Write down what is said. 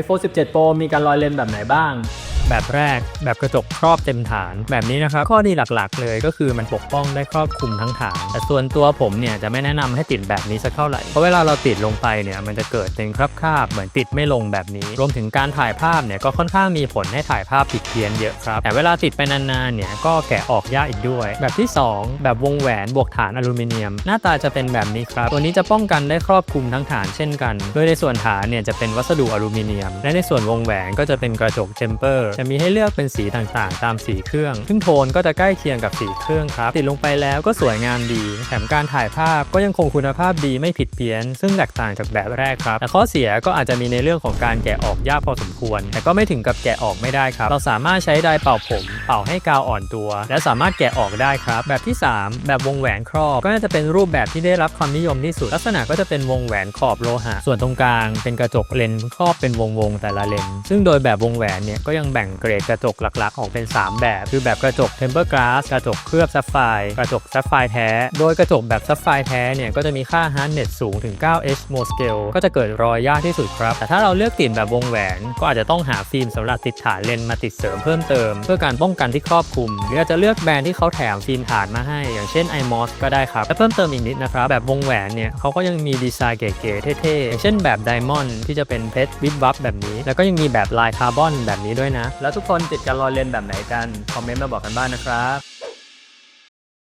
iPhone 17 Pro มีการลอยเลนแบบไหนบ้าง แบบแรก แบบกระจกครอบเต็มฐานแบบนี้นะครับ ข้อดีหลักๆ เลยก็คือมันปกป้องได้ครอบคลุมทั้งฐาน แต่ส่วนตัวผมเนี่ยจะไม่แนะนำให้ติดแบบนี้สักเท่าไหร่ เพราะเวลาเราติดลงไปเนี่ยมันจะเกิดเป็นคราบคาบๆเหมือนติดไม่ลงแบบนี้ รวมถึงการถ่ายภาพเนี่ยก็ค่อนข้างมีผลให้ถ่ายภาพผิดเพี้ยนเยอะครับ แต่เวลาติดไปนานๆเนี่ยก็แกะออกยากอีกด้วย แบบที่ 2 แบบวงแหวนบวกฐานอลูมิเนียม หน้าตาจะเป็นแบบนี้ครับ ตัวนี้จะป้องกันได้ครอบคลุมทั้งฐานเช่นกัน โดยในส่วนฐานเนี่ยจะเป็นวัสดุอลูมิเนียม และในส่วนวงแหวนก็จะเป็นกระจกเทมเปอร์จะมีให้เลือกเป็นสีต่างๆ ตามสีเครื่อง ซึ่งโทนก็จะใกล้เคียงกับสีเครื่องครับ ติดลงไปแล้วก็สวยงามดี แถมการถ่ายภาพก็ยังคงคุณภาพดีไม่ผิดเพี้ยน ซึ่งแตกต่างจากแบบแรกครับ แต่ข้อเสียก็อาจจะมีในเรื่องของการแกะออกยากพอสมควร แต่ก็ไม่ถึงกับแกะออกไม่ได้ครับ เราสามารถใช้ไดร์เป่าผม เป่าให้กาวอ่อนตัว และสามารถแกะออกได้ครับ แบบที่ 3 แบบวงแหวนครอบ ก็น่าจะเป็นรูปแบบที่ได้รับความนิยมที่สุด ลักษณะก็จะเป็นวงแหวนขอบโลหะ ส่วนตรงกลาง เป็นกระจกเลนส์ครอบเป็นวงๆแต่ละเลนส์ซึ่งโดยแบบวงแหวนเนี่ยก็ยังแบ่งเกรดกระจกหลักๆ ออกเป็น 3 แบบ คือแบบกระจก tempered glass กระจกเคลือบซัฟไฟกระจกซัฟไฟแท้ โดยกระจกแบบซัฟไฟแท้เนี่ยก็จะมีค่า hardness สูงถึง 9H m o scale ก็จะเกิดรอยยากที่สุดครับ แต่ถ้าเราเลือกติดแบบวงแหวน ก็อาจจะต้องหาฟิล์มสำหรับติดฐานเลนมาติดเสริมเพิ่มเติม เพื่อการป้องกันที่ครอบคลุม หรืออาจจะเลือกแบรนด์ที่เขาแถมฟิล์มฐานมาให้ อย่างเช่น iMOS ก็ได้ครับ และเพิ่มเติมอีกนิดนะครับ แบบวงแหวนเนี่ยเขาก็ยังมีดีไซน์เก๋ๆเท่ๆอย่างเช่นแบบไดมอนด์ที่จะเป็นเพชรวิบวับแบบนี้ แล้วก็ยังมีแบบลายคาร์บอนแบบนี้ด้วยนะแล้วทุกคนติดการลอยเลนแบบไหนกัน คอมเมนต์มาบอกกันบ้างนะครับ